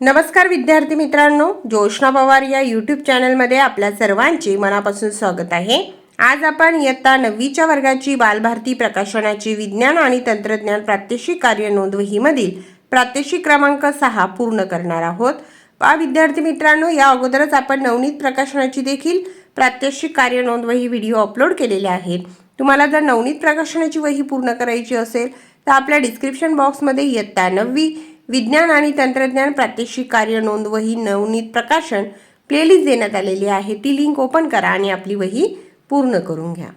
नमस्कार विद्यार्थी मित्रांनो जोशना पवार या यूट्यूब चॅनलमध्ये आपल्या सर्वांचे मनापासून स्वागत आहे. आज आपण इयत्ता नववीच्या वर्गाची बालभारती प्रकाशनाची विज्ञान आणि तंत्रज्ञान प्रात्यक्षिक कार्य नोंदवहीमधील प्रात्यक्षिक क्रमांक सहा पूर्ण करणार आहोत. पा विद्यार्थी मित्रांनो या अगोदरच आपण नवनीत प्रकाशनाची देखील प्रात्यक्षिक कार्य नोंदवही व्हिडिओ अपलोड केलेले आहेत. तुम्हाला जर नवनीत प्रकाशनाची वही पूर्ण करायची असेल तर आपल्या डिस्क्रिप्शन बॉक्समध्ये इयत्ता नववी विज्ञान आणि तंत्रज्ञान प्रात्यक्षिक कार्य नोंद वही नवनीत प्रकाशन प्लेलिस्ट देण्यात आलेली आहे. ती लिंक ओपन करा आणि आपली वही पूर्ण करून घ्या.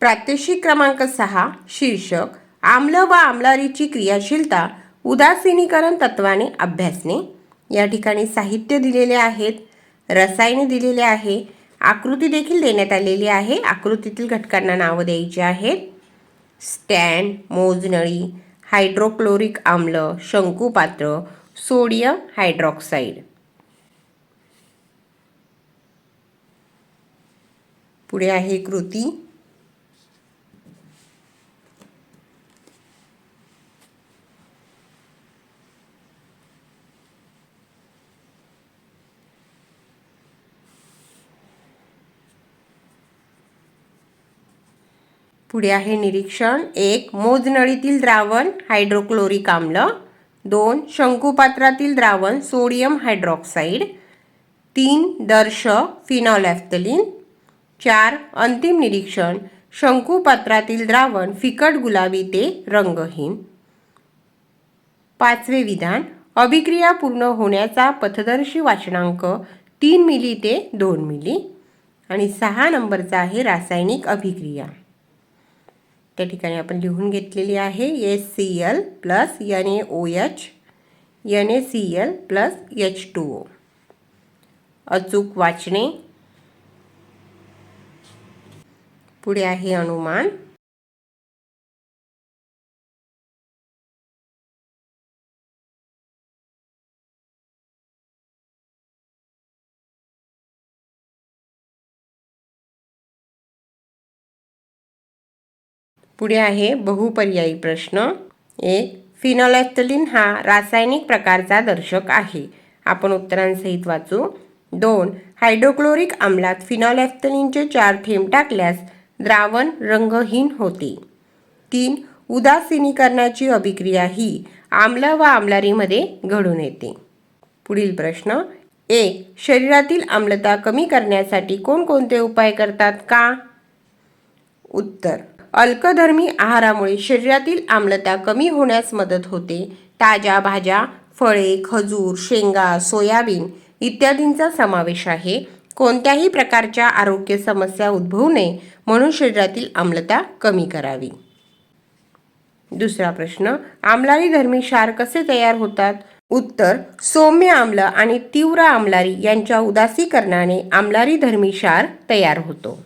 प्रात्यक्षिक क्रमांक सहा शीर्षक आम्ल व आम्लारीची क्रियाशीलता उदासीनीकरण तत्वाने अभ्यासणे. या ठिकाणी साहित्य दिलेले आहेत रसायने दिलेले आहे आकृती देखील देण्यात आलेली आहे. आकृतीतील घटकांना नावं द्यायची आहेत. स्टँड मोजनळी हायड्रोक्लोरिक आम्ल शंकुपात्र सोडियम हायड्रॉक्साईड. पुढे आहे कृती. पुढे आहे निरीक्षण. एक मोजनळीतील द्रावण हायड्रोक्लोरिक आम्ल. दोन शंकुपात्रातील द्रावण सोडियम हायड्रॉक्साईड. तीन दर्श फिनॉलॅफ्थलिन. चार अंतिम निरीक्षण. शंकुपात्रातील द्रावण फिकट गुलाबी ते रंगहीन. पाचवे विधान. अभिक्रिया पूर्ण होण्याचा पथदर्शी वाचनांक तीन मिली ते दोन मिली. आणि सहा नंबरचा आहे रासायनिक अभिक्रिया. त्या ठिकाणी आपण लिहून घेतलेली आहे S C L plus N A O H N A C L plus H two O अचूक वाचने पुढे आहे अनुमान. पुढे आहे बहुपर्यायी प्रश्न. एक फिनॉलॅफ्थलिन हा रासायनिक प्रकारचा दर्शक आहे. आपण उत्तरांसहित वाचू. दोन हायड्रोक्लोरिक आम्लात फिनॉलॅफ्थलिनचे चार थेंब टाकल्यास द्रावण रंगहीन होते. तीन उदासीनीकरणाची अभिक्रिया ही आम्ल व आम्लारीमध्ये घडून येते. पुढील प्रश्न. एक शरीरातील आम्लता कमी करण्यासाठी कोणकोणते उपाय करतात का? उत्तर. अल्कधर्मी आहारामुळे शरीरातील आम्लता कमी होण्यास मदत होते. ताज्या भाज्या फळे खजूर शेंगा सोयाबीन इत्यादींचा समावेश आहे. कोणत्याही प्रकारच्या आरोग्य समस्या उद्भवू नये म्हणून शरीरातील आम्लता कमी करावी. दुसरा प्रश्न आम्लारी धर्मी क्षार कसे तयार होतात? उत्तर सौम्य आम्ल आणि तीव्र आम्लारी यांच्या उदासीकरणाने आम्लारी धर्मी क्षार तयार होतो.